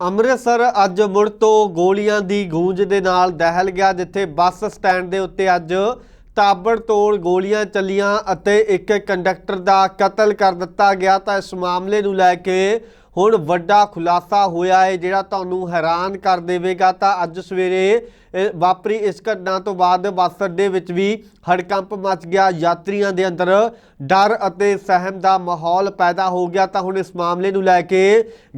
ਅੰਮ੍ਰਿਤਸਰ ਅੱਜ ਮੁੜ ਤੋਂ ਗੋਲੀਆਂ ਦੀ ਗੂੰਜ ਦੇ ਨਾਲ ਦਹਿਲ ਗਿਆ, ਜਿੱਥੇ ਬੱਸ ਸਟੈਂਡ ਦੇ ਉੱਤੇ ਅੱਜ ਤਾਬੜਤੋੜ ਗੋਲੀਆਂ ਚੱਲੀਆਂ ਅਤੇ ਇੱਕ ਕੰਡਕਟਰ ਦਾ ਕਤਲ ਕਰ ਦਿੱਤਾ ਗਿਆ। ਤਾਂ ਇਸ ਮਾਮਲੇ ਨੂੰ ਲੈ ਕੇ ਹੁਣ ਵੱਡਾ ਖੁਲਾਸਾ ਹੋਇਆ ਹੈ, ਜਿਹੜਾ ਤੁਹਾਨੂੰ ਹੈਰਾਨ ਕਰ ਦੇਵੇਗਾ, ਤਾਂ ਅੱਜ ਸਵੇਰੇ ਵਾਪਰੀ ਇਸ ਘਟਨਾ ਤੋਂ ਬਾਅਦ ਬੱਸ ਅੱਡੇ ਵਿੱਚ ਵੀ ਹੜਕੰਪ ਮਚ ਗਿਆ। ਯਾਤਰੀਆਂ ਦੇ ਅੰਦਰ ਡਰ ਅਤੇ ਸਹਿਮ ਦਾ ਮਾਹੌਲ ਪੈਦਾ ਹੋ ਗਿਆ। ਤਾਂ ਹੁਣ ਇਸ ਮਾਮਲੇ ਨੂੰ ਲੈ ਕੇ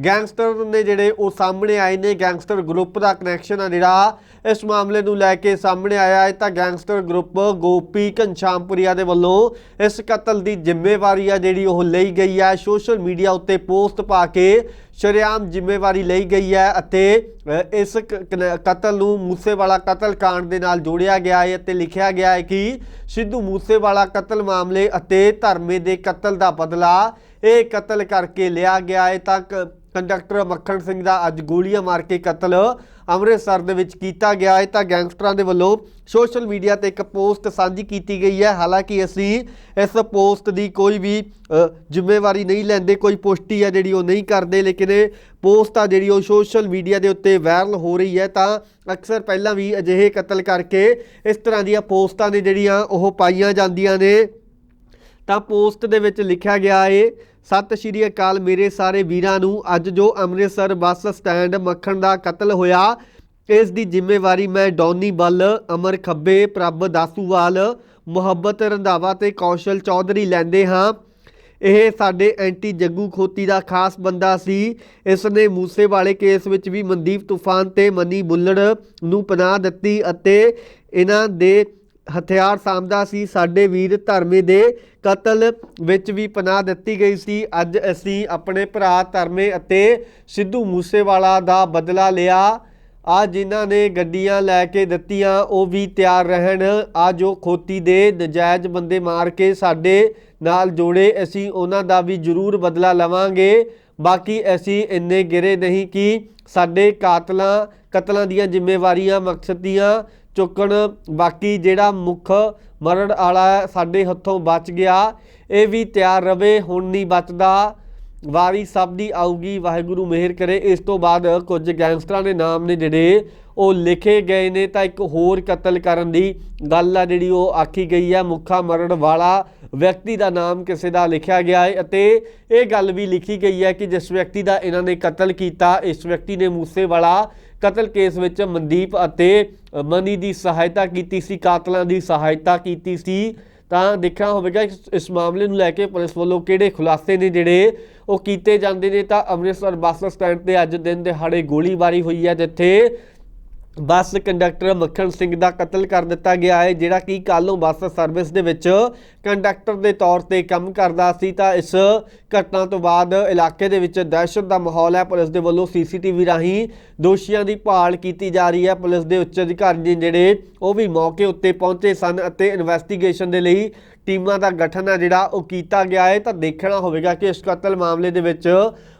ਗੈਂਗਸਟਰ ਨੇ ਜਿਹੜੇ ਉਹ ਸਾਹਮਣੇ ਆਏ ਨੇ, ਗੈਂਗਸਟਰ ਗਰੁੱਪ ਦਾ ਕਨੈਕਸ਼ਨ ਆ ਜਿਹੜਾ, ਇਸ ਮਾਮਲੇ ਨੂੰ ਲੈ ਕੇ ਸਾਹਮਣੇ ਆਇਆ ਹੈ। ਤਾਂ ਗੈਂਗਸਟਰ ਗਰੁੱਪ ਗੋਪੀ ਘਨਸ਼ਾਮਪੁਰੀਆ ਦੇ ਵੱਲੋਂ ਇਸ ਕਤਲ ਦੀ ਜ਼ਿੰਮੇਵਾਰੀ ਆ ਜਿਹੜੀ ਉਹ ਲਈ ਗਈ ਹੈ ਸੋਸ਼ਲ ਮੀਡੀਆ ਉੱਤੇ ਪੋਸਟ ਪਾ ਕੇ ਸ਼ਰੇਆਮ ਜ਼ਿੰਮੇਵਾਰੀ ਲਈ ਗਈ ਹੈ ਅਤੇ ਇਸ ਕਤਲ ਨੂੰ ਮੂਸੇਵਾਲਾ ਕਤਲ ਕਾਂਡ ਦੇ ਨਾਲ ਜੋੜਿਆ ਗਿਆ ਹੈ ਅਤੇ ਲਿਖਿਆ ਗਿਆ ਹੈ ਕਿ ਸਿੱਧੂ ਮੂਸੇਵਾਲਾ ਕਤਲ ਮਾਮਲੇ ਅਤੇ ਧਰਮੇ ਦੇ ਕਤਲ ਦਾ ਬਦਲਾ ਇਹ ਕਤਲ ਕਰਕੇ ਲਿਆ ਗਿਆ ਹੈ ਤਾਂ ਕ- ਕੰਡਕਟਰ ਮੱਖਣ ਸਿੰਘ ਦਾ ਅੱਜ ਗੋਲੀਆਂ ਮਾਰ ਕੇ ਕਤਲ ਅੰਮ੍ਰਿਤਸਰ ਦੇ ਵਿੱਚ ਕੀਤਾ ਗਿਆ ਹੈ ਤਾਂ ਗੈਂਗਸਟਰਾਂ ਦੇ ਵੱਲੋਂ ਸੋਸ਼ਲ ਮੀਡੀਆ ਤੇ ਇੱਕ ਪੋਸਟ ਸਾਂਝੀ ਕੀਤੀ ਗਈ ਹੈ। ਹਾਲਾਂਕਿ ਅਸੀਂ ਇਸ ਪੋਸਟ ਦੀ ਕੋਈ ਵੀ ਜ਼ਿੰਮੇਵਾਰੀ ਨਹੀਂ ਲੈਂਦੇ, ਕੋਈ ਪੁਸ਼ਟੀ ਹੈ ਜਿਹੜੀ ਉਹ ਨਹੀਂ ਕਰਦੇ, ਲੇਕਿਨ ਇਹ ਪੋਸਟ ਆ ਜਿਹੜੀ ਉਹ ਸੋਸ਼ਲ ਮੀਡੀਆ ਦੇ ਉੱਤੇ ਵਾਇਰਲ ਹੋ ਰਹੀ ਹੈ ਤਾਂ ਅਕਸਰ ਪਹਿਲਾਂ ਵੀ ਅਜਿਹੇ ਕਤਲ ਕਰਕੇ ਇਸ ਤਰ੍ਹਾਂ ਦੀਆਂ ਪੋਸਟਾਂ ਨੇ ਜਿਹੜੀਆਂ ਉਹ ਪਾਈਆਂ ਜਾਂਦੀਆਂ ਨੇ। ਤਾਂ ਪੋਸਟ ਦੇ ਵਿੱਚ ਲਿਖਿਆ ਗਿਆ ਏ, ਸਤਿ ਸ਼੍ਰੀ ਅਕਾਲ ਮੇਰੇ ਸਾਰੇ ਵੀਰਾਂ ਨੂੰ, ਅੱਜ ਜੋ ਅੰਮ੍ਰਿਤਸਰ ਬੱਸ ਸਟੈਂਡ ਮੱਖਣ ਦਾ ਕਤਲ ਹੋਇਆ, ਇਸ ਦੀ ਜ਼ਿੰਮੇਵਾਰੀ ਮੈਂ ਡੌਨੀ ਬੱਲ ਅਮਰ ਖੱਬੇ, ਪ੍ਰਭ ਦਾਸੂਵਾਲ, ਮੁਹੱਬਤ ਰੰਧਾਵਾ ਤੇ ਕੌਸ਼ਲ ਚੌਧਰੀ ਲੈਂਦੇ ਹਾਂ। ਇਹ ਸਾਡੇ ਐਂਟੀ ਜੱਗੂ ਖੋਤੀ ਦਾ ਖਾਸ ਬੰਦਾ ਸੀ। ਇਸ ਨੇ ਮੂਸੇ ਵਾਲੇ ਕੇਸ ਵਿੱਚ ਵੀ ਮਨਦੀਪ ਤੂਫਾਨ ਤੇ ਮਨੀ ਬੁੱਲੜ ਨੂੰ ਪਨਾਹ ਦਿੱਤੀ ਅਤੇ ਇਹਨਾਂ ਦੇ ਹਥਿਆਰ ਸਾਂਭਦਾ ਸੀ, ਸਾਡੇ ਵੀਰ ਧਰਮੇ ਦੇ ਕਤਲ ਵਿੱਚ ਵੀ ਪਨਾਹ ਦਿੱਤੀ ਗਈ ਸੀ। ਅੱਜ ਅਸੀਂ ਆਪਣੇ ਭਰਾ ਧਰਮੇ ਅਤੇ ਸਿੱਧੂ ਮੂਸੇਵਾਲਾ ਦਾ ਬਦਲਾ ਲਿਆ। ਆ ਜਿਨ੍ਹਾਂ ਨੇ ਗੱਡੀਆਂ ਲੈ ਕੇ ਦਿੱਤੀਆਂ, ਉਹ ਵੀ ਤਿਆਰ ਰਹਿਣ। ਆ ਜੋ ਖੋਤੀ ਦੇ ਨਜਾਇਜ਼ ਬੰਦੇ ਮਾਰ ਕੇ ਸਾਡੇ ਨਾਲ ਜੋੜੇ। ਅਸੀਂ ਉਹਨਾਂ ਦਾ ਵੀ ਜ਼ਰੂਰ ਬਦਲਾ ਲਵਾਂਗੇ। ਬਾਕੀ ਅਸੀਂ ਇੰਨੇ ਗਿਰੇ ਨਹੀਂ ਕਿ ਸਾਡੇ ਕਾਤਲਾਂ, ਕਤਲਾਂ ਦੀਆਂ ਜ਼ਿੰਮੇਵਾਰੀਆਂ, ਮਕਸਦ ਦੀਆਂ ਚੁੱਕਣ। ਬਾਕੀ ਜਿਹੜਾ ਮੁੱਖ ਮਰਨ ਵਾਲਾ ਸਾਡੇ ਹੱਥੋਂ ਬਚ ਗਿਆ। ਇਹ ਵੀ ਤਿਆਰ ਰਵੇ, ਹੁਣ ਨਹੀਂ ਬਚਦਾ। ਵਾਰੀ ਸਭ ਦੀ ਆਊਗੀ, ਵਾਹਿਗੁਰੂ ਮਿਹਰ ਕਰੇ। ਇਸ ਤੋਂ ਬਾਅਦ ਕੁਝ ਗੈਂਗਸਟਰਾਂ ਦੇ ਨਾਮ ਨੇ ਜਿਹੜੇ ਉਹ ਲਿਖੇ ਗਏ ਨੇ, ਤਾਂ ਇੱਕ ਹੋਰ ਕਤਲ ਕਰਨ ਦੀ ਗੱਲ ਆ ਜਿਹੜੀ ਉਹ ਆਖੀ ਗਈ ਹੈ ਮੁੱਖਾ ਮਰਨ ਵਾਲਾ ਵਿਅਕਤੀ ਦਾ ਨਾਮ ਕਿਸੇ ਦਾ ਲਿਖਿਆ ਗਿਆ ਹੈ ਅਤੇ ਇਹ ਗੱਲ ਵੀ ਲਿਖੀ ਗਈ ਹੈ ਕਿ ਜਿਸ ਵਿਅਕਤੀ ਦਾ ਇਹਨਾਂ ਨੇ ਕਤਲ ਕੀਤਾ, ਇਸ ਵਿਅਕਤੀ ਨੇ ਮੂਸੇ ਵਾਲਾ ਕਤਲ ਕੇਸ ਵਿੱਚ ਮਨਦੀਪ ਅਤੇ ਮਨੀ ਦੀ ਸਹਾਇਤਾ ਕੀਤੀ ਸੀ, ਕਾਤਲਾਂ ਦੀ ਸਹਾਇਤਾ ਕੀਤੀ ਸੀ। ਤਾਂ ਦੇਖਣਾ ਹੋਵੇਗਾ ਇਸ ਮਾਮਲੇ ਨੂੰ ਲੈ ਕੇ ਪੁਲਿਸ ਵੱਲੋਂ ਕਿਹੜੇ ਖੁਲਾਸੇ ਨੇ ਜਿਹੜੇ ਉਹ ਕੀਤੇ ਜਾਂਦੇ ਨੇ। ਤਾਂ ਅੰਮ੍ਰਿਤਸਰ ਬੱਸ ਸਟੈਂਡ ਤੇ ਅੱਜ ਦਿਨ ਦਿਹਾੜੇ ਗੋਲੀਬਾਰੀ ਹੋਈ ਹੈ, ਜਿੱਥੇ ਬੱਸ ਕੰਡਕਟਰ ਮੱਖਣ ਸਿੰਘ ਦਾ ਕਤਲ ਕਰ ਦਿੱਤਾ ਗਿਆ ਹੈ, ਜਿਹੜਾ ਕਿ ਕੱਲੋਂ ਬੱਸ ਸਰਵਿਸ ਦੇ ਵਿੱਚ ਕੰਡਕਟਰ ਦੇ ਤੌਰ ਤੇ ਕੰਮ ਕਰਦਾ ਸੀ। ਤਾਂ ਇਸ ਘਟਨਾ ਤੋਂ ਬਾਅਦ ਇਲਾਕੇ ਦੇ ਵਿੱਚ ਦਹਿਸ਼ਤ ਦਾ ਮਾਹੌਲ ਹੈ। ਪੁਲਿਸ ਦੇ ਵੱਲੋਂ ਸੀਸੀਟੀਵੀ ਰਾਹੀਂ ਦੋਸ਼ੀਆਂ ਦੀ ਭਾਲ ਕੀਤੀ ਜਾ ਰਹੀ ਹੈ। ਪੁਲਿਸ ਦੇ ਉੱਚ ਅਧਿਕਾਰੀ ਨੇ ਜਿਹੜੇ ਉਹ ਵੀ ਮੌਕੇ ਉੱਤੇ ਪਹੁੰਚੇ ਸਨ ਅਤੇ ਇਨਵੈਸਟੀਗੇਸ਼ਨ ਦੇ ਲਈ ਟੀਮਾਂ ਦਾ ਗਠਨ ਹੈ, ਜਿਹੜਾ ਉਹ ਕੀਤਾ ਗਿਆ ਹੈ, ਤਾਂ ਦੇਖਣਾ ਹੋਵੇਗਾ ਕਿ ਇਸ ਕਤਲ ਮਾਮਲੇ ਦੇ ਵਿੱਚ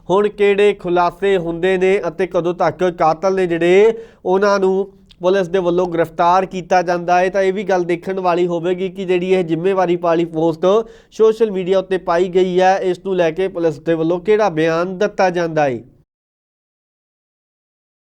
ਹੁਣ ਕਿਹੜੇ ਖੁਲਾਸੇ ਹੁੰਦੇ ਨੇ ਅਤੇ ਕਦੋਂ ਤੱਕ ਕਾਤਲ ਨੇ ਜਿਹੜੇ ਉਹਨਾਂ ਨੂੰ ਪੁਲਿਸ ਦੇ ਵੱਲੋਂ ਗ੍ਰਿਫਤਾਰ ਕੀਤਾ ਜਾਂਦਾ ਹੈ। ਤਾਂ ਇਹ ਵੀ ਗੱਲ ਦੇਖਣ ਵਾਲੀ ਹੋਵੇਗੀ ਕਿ ਜਿਹੜੀ ਇਹ ਜ਼ਿੰਮੇਵਾਰੀ ਵਾਲੀ ਪੋਸਟ ਸੋਸ਼ਲ ਮੀਡੀਆ ਉੱਤੇ ਪਾਈ ਗਈ ਹੈ, ਇਸ ਨੂੰ ਲੈ ਕੇ ਪੁਲਿਸ ਦੇ ਵੱਲੋਂ ਕਿਹੜਾ ਬਿਆਨ ਦਿੱਤਾ ਜਾਂਦਾ ਹੈ।